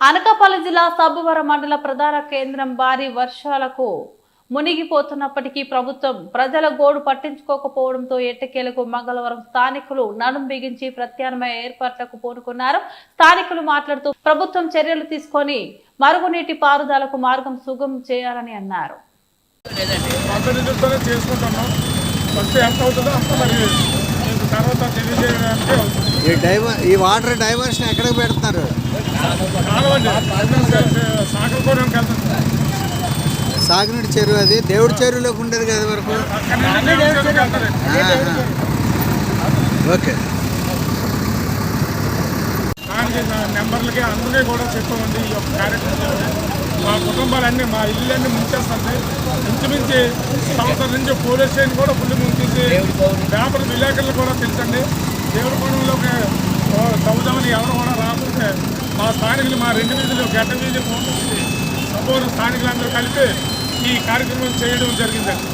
అనకాపల్లి జిల్లా సబ్బవరం మండల ప్రధాన కేంద్రం భారీ వర్షాలకు మునిగిపోతున్నప్పటికీ ప్రభుత్వం ప్రజల గోడు పట్టించుకోకపోవడంతో ఎట్టకేలకు మంగళవారం స్థానికులు నడుం బిగించి ప్రత్యామ్నాయ ఏర్పాట్లకు పూనుకున్నారు. స్థానికులు మాట్లాడుతూ ప్రభుత్వం చర్యలు తీసుకొని మరుగునీటి పారుదలకు మార్గం సుగం చేయాలని అన్నారు. తర్వాత తెలియజేయడానికి ఈ డైవర్ ఈ వాటర్ డైవర్షన్ ఎక్కడికి పెడుతున్నారు కాలవండి సాగరకోవడానికి వెళ్తుంది సాగునీటి చెరువు అది. దేవుడి చెరువులోకి ఉండేది కదా వరకు. ఓకే. నెంబర్లకి అందరికీ కూడా చెప్పామండి ఈ యొక్క కార్యక్రమం మా కుటుంబాలన్నీ మా ఇల్లన్నీ ముంచేస్తుంది ఇంచుమించి సంవత్సరం నుంచి పోలీస్ స్టేషన్ కూడా ఫుల్ ముంచేసి పేపర్ విలేకరులు కూడా తెలుసండి. దేవుడి కోణంలోకి చదువుదామని ఎవరు కూడా రాకుంటే మా స్థానికులు మా రెండు వీధులు గడ్డ వీధి సంపూర్ణ స్థానికులందరూ కలిపి ఈ కార్యక్రమం చేయడం జరిగిందండి.